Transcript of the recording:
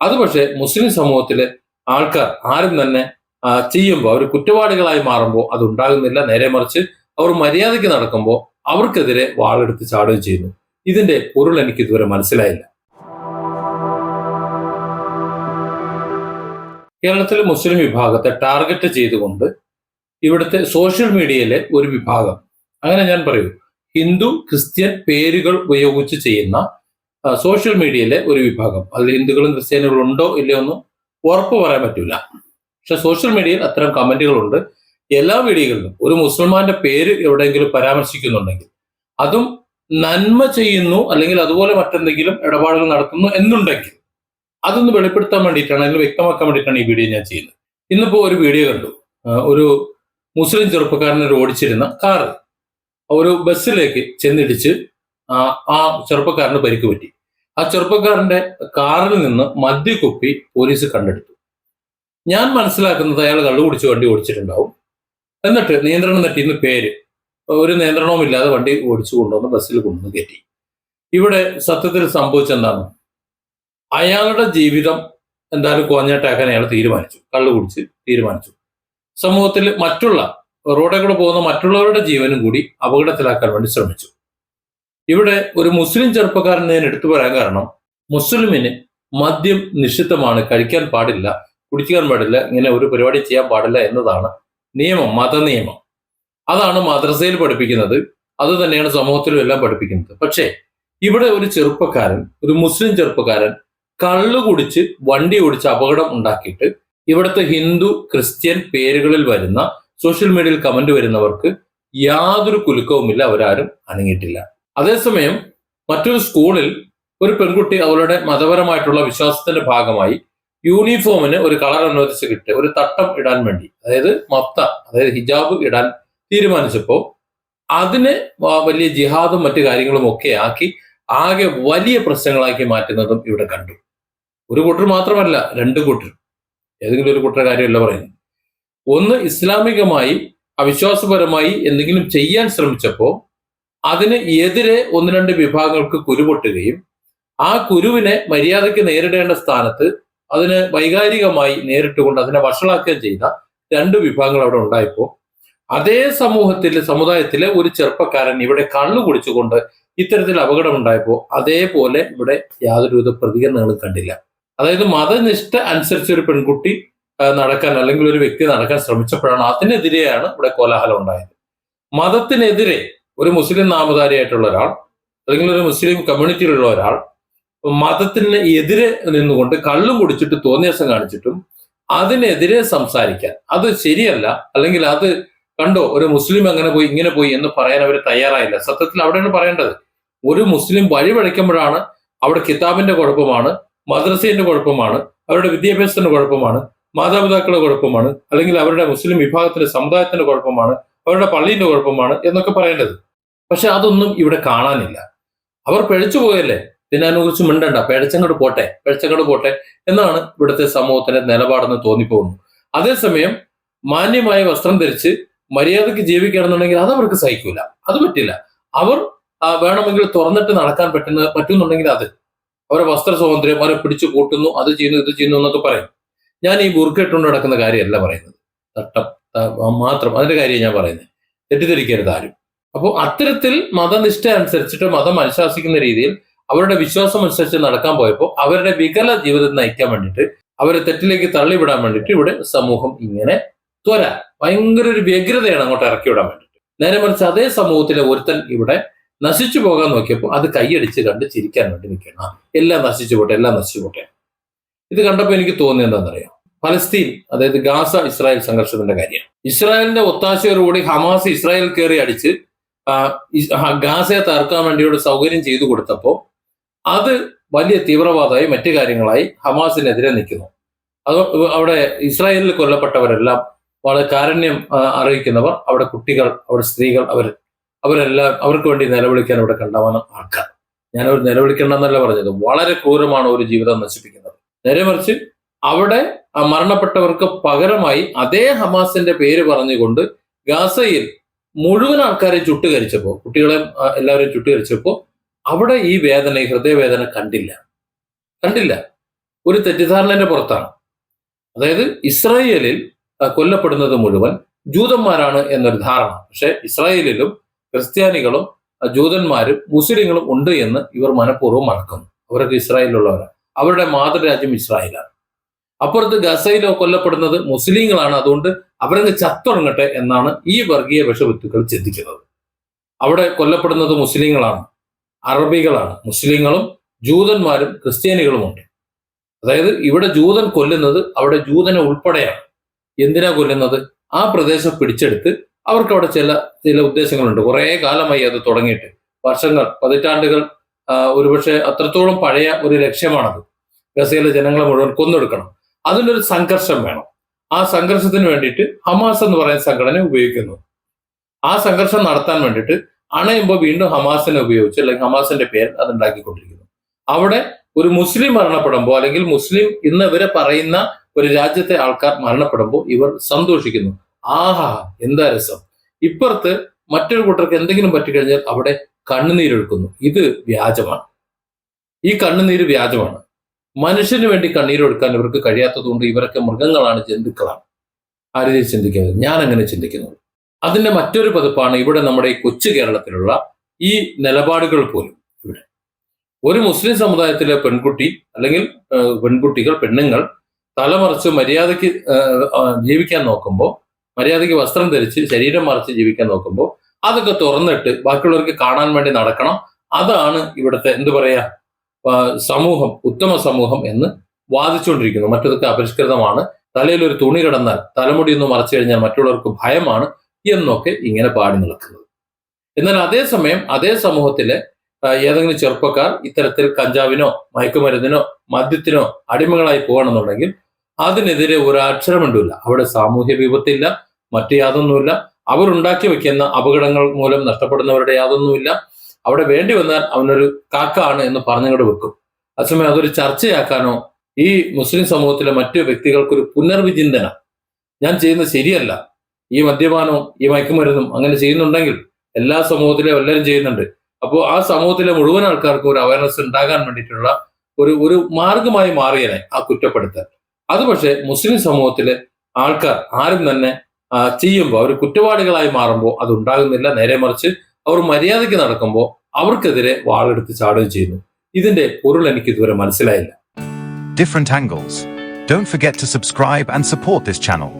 അത് പക്ഷേ മുസ്ലിം സമൂഹത്തിലെ ആൾക്കാർ ആരും തന്നെ ചെയ്യുമ്പോൾ അവർ കുറ്റവാളികളായി മാറുമ്പോൾ അത് ഉണ്ടാകുന്നില്ല. നേരെ മറിച്ച് അവർ മര്യാദയ്ക്ക് നടക്കുമ്പോൾ അവർക്കെതിരെ വാളെടുത്ത് ചാടുകയും ചെയ്യുന്നു. ഇതിന്റെ പൊരുൾ എനിക്ക് ഇതുവരെ മനസ്സിലായില്ല. കേരളത്തിലെ മുസ്ലിം വിഭാഗത്തെ ടാർഗറ്റ് ചെയ്തുകൊണ്ട് ഇവിടുത്തെ സോഷ്യൽ മീഡിയയിലെ ഒരു വിഭാഗം. അങ്ങനെ ഞാൻ പറയൂ ഹിന്ദു ക്രിസ്ത്യൻ പേരുകൾ ഉപയോഗിച്ച് ചെയ്യുന്ന സോഷ്യൽ മീഡിയയിലെ ഒരു വിഭാഗം. അതിൽ ഹിന്ദുക്കളും ക്രിസ്ത്യാനികളും ഉണ്ടോ ഇല്ലയോ എന്ന് ഉറപ്പ് പറയാൻ പറ്റില്ല പക്ഷെ സോഷ്യൽ മീഡിയയിൽ അത്തരം കമന്റുകളുണ്ട്. എല്ലാ വീഡിയോകളിലും ഒരു മുസൽമാന്റെ പേര് എവിടെയെങ്കിലും പരാമർശിക്കുന്നുണ്ടെങ്കിൽ അതും നന്മ ചെയ്യുന്നു അല്ലെങ്കിൽ അതുപോലെ മറ്റെന്തെങ്കിലും ഇടപാടുകൾ നടത്തുന്നു എന്നുണ്ടെങ്കിൽ അതൊന്ന് വെളിപ്പെടുത്താൻ വേണ്ടിയിട്ടാണ് അല്ലെങ്കിൽ വ്യക്തമാക്കാൻ വേണ്ടിയിട്ടാണ് ഈ വീഡിയോ ഞാൻ ചെയ്യുന്നത്. ഇന്നിപ്പോ ഒരു വീഡിയോ കണ്ടു. ഒരു മുസ്ലിം ചെറുപ്പക്കാരനെ ഓടിച്ചിരുന്ന കാറ്. ഒരു ബസ്സിലേക്ക് ചെന്നിടിച്ച് ആ ആ ചെറുപ്പക്കാരന് പരിക്ക് പറ്റി. ആ ചെറുപ്പക്കാരന്റെ കാറിൽ നിന്ന് മദ്യക്കുപ്പി പോലീസ് കണ്ടെടുത്തു. ഞാൻ മനസ്സിലാക്കുന്നത് അയാൾ കള്ളു കുടിച്ച് വണ്ടി ഓടിച്ചിട്ടുണ്ടാവും. എന്നിട്ട് നിയന്ത്രണം തെറ്റിന്ന് പേര്. ഒരു നിയന്ത്രണവും ഇല്ലാതെ വണ്ടി ഓടിച്ചു കൊണ്ടുവന്ന് ബസ്സിൽ കൊണ്ടുവന്ന് കയറ്റി. ഇവിടെ സത്യത്തിൽ സംഭവിച്ചെന്താണ്? അയാളുടെ ജീവിതം എന്തായാലും കോഞ്ഞാട്ടാക്കാൻ അയാൾ തീരുമാനിച്ചു. കള്ളു കുടിച്ച് തീരുമാനിച്ചു. സമൂഹത്തിൽ മറ്റുള്ള റോഡിൽ കൂടെ പോകുന്ന മറ്റുള്ളവരുടെ ജീവനും കൂടി അപകടത്തിലാക്കാൻ വേണ്ടി ശ്രമിച്ചു. ഇവിടെ ഒരു മുസ്ലിം ചെറുപ്പക്കാരൻ ഞാൻ എടുത്തു പറയാൻ കാരണം മുസ്ലിമിന് മദ്യം നിഷിദ്ധമാണ് കഴിക്കാൻ പാടില്ല കുടിക്കാൻ പാടില്ല ഇങ്ങനെ ഒരു പരിപാടി ചെയ്യാൻ പാടില്ല എന്നതാണ് നിയമം മതനിയമം. അതാണ് മദ്രസയിൽ പഠിപ്പിക്കുന്നത് അത് തന്നെയാണ് സമൂഹത്തിലും എല്ലാം പഠിപ്പിക്കുന്നത്. പക്ഷേ ഇവിടെ ഒരു ചെറുപ്പക്കാരൻ ഒരു മുസ്ലിം ചെറുപ്പക്കാരൻ കള്ളു കുടിച്ച് വണ്ടി ഓടിച്ച് അപകടം ഉണ്ടാക്കിയിട്ട് ഇവിടുത്തെ ഹിന്ദു ക്രിസ്ത്യൻ പേരുകളിൽ വരുന്ന സോഷ്യൽ മീഡിയയിൽ കമന്റ് വരുന്നവർക്ക് യാതൊരു കുലുക്കവുമില്ല അവരാരും അനങ്ങിയിട്ടില്ല. അതേസമയം മറ്റൊരു സ്കൂളിൽ ഒരു പെൺകുട്ടി അവളുടെ മതപരമായിട്ടുള്ള വിശ്വാസത്തിന്റെ ഭാഗമായി യൂണിഫോമിന് ഒരു കളർ അനുവദിച്ച് കിട്ടി ഒരു തട്ടം ഇടാൻ വേണ്ടി അതായത് മത്ത അതായത് ഹിജാബ് ഇടാൻ തീരുമാനിച്ചപ്പോൾ അതിനെ വലിയ ജിഹാദും മറ്റു കാര്യങ്ങളും ഒക്കെ ആക്കി ആകെ വലിയ പ്രശ്നങ്ങളാക്കി മാറ്റുന്നതും ഇവിടെ കണ്ടു. ഒരു കൂട്ടർ മാത്രമല്ല രണ്ട് കൂട്ടർ. ഏതെങ്കിലും ഒരു കൂട്ടർ കാര്യമല്ല പറയുന്നത്. ഒന്ന് ഇസ്ലാമികമായി അവിശ്വാസപരമായി എന്തെങ്കിലും ചെയ്യാൻ ശ്രമിച്ചപ്പോൾ അതിന് എതിരെ ഒന്ന് രണ്ട് വിഭാഗങ്ങൾക്ക് കുരുപൊട്ടുകയും ആ കുരുവിനെ മര്യാദയ്ക്ക് നേരിടേണ്ട സ്ഥാനത്ത് അതിന് വൈകാരികമായി നേരിട്ടുകൊണ്ട് അതിനെ വഷളാക്കുകയും ചെയ്ത രണ്ട് വിഭാഗങ്ങൾ അവിടെ ഉണ്ടായപ്പോൾ അതേ സമൂഹത്തിലെ സമുദായത്തിലെ ഒരു ചെറുപ്പക്കാരൻ ഇവിടെ കണ്ണു കുടിച്ചുകൊണ്ട് ഇത്തരത്തിൽ അപകടം ഉണ്ടായപ്പോൾ അതേപോലെ ഇവിടെ യാതൊരുവിധ പ്രതികരണങ്ങളും കണ്ടില്ല. അതായത് മതനിഷ്ഠ അനുസരിച്ച് ഒരു പെൺകുട്ടി നടക്കാൻ അല്ലെങ്കിൽ ഒരു വ്യക്തി നടക്കാൻ ശ്രമിച്ചപ്പോഴാണ് അതിനെതിരെയാണ് ഇവിടെ കോലാഹലം ഉണ്ടായത്. മതത്തിനെതിരെ ഒരു മുസ്ലിം നാമധാരിയായിട്ടുള്ള ഒരാൾ അല്ലെങ്കിൽ ഒരു മുസ്ലിം കമ്മ്യൂണിറ്റിയിലുള്ള ഒരാൾ മതത്തിന് എതിരെ നിന്നുകൊണ്ട് കള്ളും കുടിച്ചിട്ട് തോന്നിയസം കാണിച്ചിട്ടും അതിനെതിരെ സംസാരിക്കാൻ. അത് ശരിയല്ല. അല്ലെങ്കിൽ അത് കണ്ടോ ഒരു മുസ്ലിം അങ്ങനെ പോയി ഇങ്ങനെ പോയി എന്ന് പറയാൻ അവർ തയ്യാറായില്ല. സത്യത്തിൽ അവിടെയാണ് പറയേണ്ടത്. ഒരു മുസ്ലിം വഴി പഴിക്കുമ്പോഴാണ് അവിടെ കിതാബിന്റെ കുഴപ്പമാണ് മദ്രസേന്റെ കുഴപ്പമാണ് അവരുടെ വിദ്യാഭ്യാസത്തിന്റെ കുഴപ്പമാണ് മാതാപിതാക്കളുടെ കുഴപ്പമാണ് അല്ലെങ്കിൽ അവരുടെ മുസ്ലിം വിഭാഗത്തിന്റെ സമുദായത്തിന്റെ കുഴപ്പമാണ് അവരുടെ പള്ളിയുടെ കുഴപ്പമാണ് എന്നൊക്കെ പറയേണ്ടത്. പക്ഷെ അതൊന്നും ഇവിടെ കാണാനില്ല. അവർ പിഴച്ചു പോയല്ലേ? പിന്നെ അതിനെക്കുറിച്ച് മിണ്ടണ്ട. പിഴച്ചങ്ങോട്ട് പോട്ടെ പിഴച്ചങ്ങോട്ട് പോട്ടെ എന്നാണ് ഇവിടുത്തെ സമൂഹത്തിന്റെ നിലപാടെന്ന് തോന്നിപ്പോകുന്നു. അതേസമയം മാന്യമായ വസ്ത്രം ധരിച്ച് മര്യാദയ്ക്ക് ജീവിക്കണമെന്നുണ്ടെങ്കിൽ അത് അവർക്ക് സഹിക്കൂല. അത് പറ്റില്ല. അവർ വേണമെങ്കിൽ തുറന്നിട്ട് നടക്കാൻ പറ്റുന്ന പറ്റുന്നുണ്ടെങ്കിൽ അത്. അവരെ വസ്ത്ര സ്വാതന്ത്ര്യം അവരെ പിടിച്ചു കൂട്ടുന്നു അത് ചെയ്യുന്നു ഇത് ചെയ്യുന്നു എന്നൊക്കെ പറയും. ഞാൻ ഈ ബുർക്കെട്ടുകൊണ്ട് നടക്കുന്ന കാര്യമല്ല പറയുന്നത്. തട്ടം മാത്രം. അതിന്റെ കാര്യം ഞാൻ പറയുന്നത്. തെറ്റിദ്ധരിക്കരുത് ആരും. അപ്പോൾ അത്തരത്തിൽ മതനിഷ്ഠ അനുസരിച്ചിട്ട് മതം അനുശാസിക്കുന്ന രീതിയിൽ അവരുടെ വിശ്വാസം അനുസരിച്ച് നടക്കാൻ പോയപ്പോൾ അവരുടെ വികല ജീവിതം നയിക്കാൻ വേണ്ടിയിട്ട് അവരെ തെറ്റിലേക്ക് തള്ളിവിടാൻ വേണ്ടിയിട്ട് ഇവിടെ സമൂഹം ഇങ്ങനെ ത്വര ഭയങ്കര ഒരു വ്യഗ്രതയാണ് അങ്ങോട്ട് ഇറക്കി വിടാൻ വേണ്ടിയിട്ട്. നേരെ മറിച്ച് അതേ സമൂഹത്തിലെ ഒരുത്തൻ ഇവിടെ നശിച്ചു പോകാൻ നോക്കിയപ്പോൾ അത് കൈയടിച്ച് കണ്ട് ചിരിക്കാൻ വേണ്ടി നിൽക്കണം എല്ലാം നശിച്ചു പോട്ടെ എല്ലാം നശിച്ചു പോട്ടെ. ഇത് കണ്ടപ്പോൾ എനിക്ക് തോന്നിയത് എന്താണെന്നറിയാം? ഫലസ്തീൻ അതായത് ഗാസ ഇസ്രായേൽ സംഘർഷത്തിന്റെ കാര്യം. ഇസ്രായേലിന്റെ ഒത്താശയോടുകൂടി ഹമാസ് ഇസ്രായേൽ കയറി അടിച്ച് ഗാസയെ തകർക്കാൻ വേണ്ടിയുള്ള സൗകര്യം ചെയ്തു കൊടുത്തപ്പോൾ അത് വലിയ തീവ്രവാദമായി മറ്റു കാര്യങ്ങളായി ഹമാസിനെതിരെ നിൽക്കുന്നു. അത് അവിടെ ഇസ്രായേലിൽ കൊല്ലപ്പെട്ടവരെല്ലാം വളരെ കാരുണ്യം അറിയിക്കുന്നവർ അവിടെ കുട്ടികൾ അവിടെ സ്ത്രീകൾ അവർ അവരെല്ലാം അവർക്ക് വേണ്ടി നിലവിളിക്കാൻ ഇവിടെ കണ്ടവന ആൾക്കാർ. ഞാൻ അവർ നിലവിളിക്കണ്ടെന്നല്ല പറഞ്ഞത്. വളരെ ക്രൂരമാണ് ഒരു ജീവിതം നശിപ്പിക്കുന്നത്. നേരെ മറിച്ച് അവിടെ മരണപ്പെട്ടവർക്ക് പകരമായി അതേ ഹമാസിന്റെ പേര് പറഞ്ഞുകൊണ്ട് ഗാസയിൽ മുഴുവൻ ആൾക്കാരെ ചുട്ടുകരിച്ചപ്പോൾ കുട്ടികളെ എല്ലാവരെയും ചുട്ടുകരിച്ചപ്പോൾ അവിടെ ഈ വേദന ഈ ഹൃദയവേദന കണ്ടില്ല. കണ്ടില്ല. ഒരു തെറ്റിദ്ധാരണയുടെ പുറത്താണ്. അതായത് ഇസ്രായേലിൽ കൊല്ലപ്പെടുന്നത് മുഴുവൻ ജൂതന്മാരാണ് എന്നൊരു ധാരണ. പക്ഷെ ഇസ്രായേലിലും ക്രിസ്ത്യാനികളും ജൂതന്മാരും മുസ്ലിങ്ങളും ഉണ്ട് എന്ന് ഇവർ മനഃപൂർവം മറക്കുന്നു. അവരൊക്കെ ഇസ്രായേലിലുള്ളവരാണ്. അവരുടെ മാതൃരാജ്യം ഇസ്രായേലാണ്. അപ്പുറത്ത് ഗസയിലോ കൊല്ലപ്പെടുന്നത് മുസ്ലിങ്ങളാണ്. അതുകൊണ്ട് അവരങ്ങ് ചത്തുടങ്ങട്ടെ എന്നാണ് ഈ വർഗീയ വിഷവിത്തുക്കൾ ചിന്തിക്കുന്നത്. അവിടെ കൊല്ലപ്പെടുന്നത് മുസ്ലിങ്ങളാണ് അറബികളാണ്. മുസ്ലിങ്ങളും ജൂതന്മാരും ക്രിസ്ത്യാനികളുമുണ്ട്. അതായത് ഇവിടെ ജൂതൻ കൊല്ലുന്നത് അവിടെ ജൂതനെ ഉൾപ്പെടെയാണ്. എന്തിനാ കൊല്ലുന്നത്? ആ പ്രദേശം പിടിച്ചെടുത്ത് അവർക്ക് അവിടെ ചില ചില ഉദ്ദേശങ്ങളുണ്ട്. കുറേ കാലമായി അത് തുടങ്ങിയിട്ട്. വർഷങ്ങൾ പതിറ്റാണ്ടുകൾ ഒരുപക്ഷെ അത്രത്തോളം പഴയ ഒരു ലക്ഷ്യമാണത്. ഗസയിലെ ജനങ്ങളെ മുഴുവൻ കൊന്നെടുക്കണം. അതിനൊരു സംഘർഷം വേണം. ആ സംഘർഷത്തിന് വേണ്ടിയിട്ട് ഹമാസ് എന്ന് പറയുന്ന സംഘടന ഉപയോഗിക്കുന്നു. ആ സംഘർഷം നടത്താൻ വേണ്ടിയിട്ട് അണയുമ്പോൾ വീണ്ടും ഹമാസിനെ ഉപയോഗിച്ച് അല്ലെങ്കിൽ ഹമാസിന്റെ പേര് അത് ഉണ്ടാക്കിക്കൊണ്ടിരിക്കുന്നു അവിടെ ഒരു മുസ്ലിം മരണപ്പെടുമ്പോൾ അല്ലെങ്കിൽ മുസ്ലിം ഇന്ന് ഇവരെ പറയുന്ന ഒരു രാജ്യത്തെ ആൾക്കാർ മരണപ്പെടുമ്പോൾ ഇവർ സന്തോഷിക്കുന്നു. ആഹാ എന്താ രസം. ഇപ്പുറത്ത് മറ്റൊരു കൂട്ടർക്ക് എന്തെങ്കിലും പറ്റിക്കഴിഞ്ഞാൽ അവിടെ കണ്ണുനീരൊഴുക്കുന്നു. ഇത് വ്യാജമാണ്. ഈ കണ്ണുനീര് വ്യാജമാണ്. മനുഷ്യന് വേണ്ടി കണ്ണീരൊടുക്കാൻ ഇവർക്ക് കഴിയാത്തതുകൊണ്ട് ഇവരൊക്കെ മൃഗങ്ങളാണ് ജന്തുക്കളാണ്. ആ രീതിയിൽ ചിന്തിക്കുന്നത്. ഞാൻ അങ്ങനെ ചിന്തിക്കുന്നു. അതിന്റെ മറ്റൊരു പതിപ്പാണ് ഇവിടെ നമ്മുടെ ഈ കൊച്ചു കേരളത്തിലുള്ള ഈ നിലപാടുകൾ പോലും ഇവിടെ. ഒരു മുസ്ലിം സമുദായത്തിലെ പെൺകുട്ടി അല്ലെങ്കിൽ പെൺകുട്ടികൾ പെണ്ണുങ്ങൾ തലമറച്ച് മര്യാദയ്ക്ക് ജീവിക്കാൻ നോക്കുമ്പോൾ മര്യാദയ്ക്ക് വസ്ത്രം ധരിച്ച് ശരീരം മറച്ച് ജീവിക്കാൻ നോക്കുമ്പോൾ അതൊക്കെ തുറന്നിട്ട് ബാക്കിയുള്ളവർക്ക് കാണാൻ വേണ്ടി നടക്കണം. അതാണ് ഇവിടുത്തെ എന്ത് പറയാ സമൂഹം ഉത്തമ സമൂഹം എന്ന് വാദിച്ചുകൊണ്ടിരിക്കുന്നു. മറ്റൊക്കെ അപരിഷ്കൃതമാണ്. തലയിൽ ഒരു തുണി കിടന്നാൽ തലമുടി ഒന്ന് മറച്ചു കഴിഞ്ഞാൽ മറ്റുള്ളവർക്ക് ഭയമാണ് എന്നൊക്കെ ഇങ്ങനെ പാടി നിൽക്കുന്നത് എന്നാൽ അതേസമയം അതേ സമൂഹത്തിലെ ഏതെങ്കിലും ചെറുപ്പക്കാർ ഇത്തരത്തിൽ കഞ്ചാവിനോ മയക്കുമരുന്നിനോ മദ്യത്തിനോ അടിമകളായി പോകണമെന്നുണ്ടെങ്കിൽ അതിനെതിരെ ഒരു അക്ഷരമുണ്ടില്ല അവിടെ സാമൂഹ്യ വിപത്തില്ല മറ്റു യാതൊന്നുമില്ല. അവരുണ്ടാക്കി വെക്കുന്ന അപകടങ്ങൾ മൂലം നഷ്ടപ്പെടുന്നവരുടെ യാതൊന്നുമില്ല. അവിടെ വേണ്ടി വന്നാൽ അവനൊരു കാക്കാണ് എന്ന് പറഞ്ഞങ്ങോട്ട് വെക്കും. അതേസമയം അതൊരു ചർച്ചയാക്കാനോ ഈ മുസ്ലിം സമൂഹത്തിലെ മറ്റു വ്യക്തികൾക്കൊരു പുനർവിചിന്തനം. ഞാൻ ചെയ്യുന്നത് ശരിയല്ല. ഈ മദ്യപാനവും ഈ മയക്കുമരുന്നും അങ്ങനെ ചെയ്യുന്നുണ്ടെങ്കിൽ എല്ലാ സമൂഹത്തിലും എല്ലാവരും ചെയ്യുന്നുണ്ട്. അപ്പോൾ ആ സമൂഹത്തിലെ മുഴുവൻ ആൾക്കാർക്കും ഒരു അവയർനെസ് ഉണ്ടാകാൻ വേണ്ടിയിട്ടുള്ള ഒരു ഒരു മാർഗമായി മാറിയനെ ആ കുറ്റപ്പെടുത്തൽ. അത് പക്ഷേ മുസ്ലിം സമൂഹത്തിലെ ആൾക്കാർ ആരും തന്നെ ചെയ്യുമ്പോൾ അവർ കുറ്റവാളികളായി മാറുമ്പോൾ അത് ഉണ്ടാകുന്നില്ല. നേരെ മറിച്ച് അവർ മര്യാദയ്ക്ക് നടക്കുമ്പോൾ അവർക്കെതിരെ വാളെടുത്ത് ചാടുകയും ചെയ്യുന്നു ഇതിന്റെ പൊരുൾ എനിക്ക് ഇതുവരെ മനസ്സിലായില്ല different angles. Don't forget to subscribe and support this channel.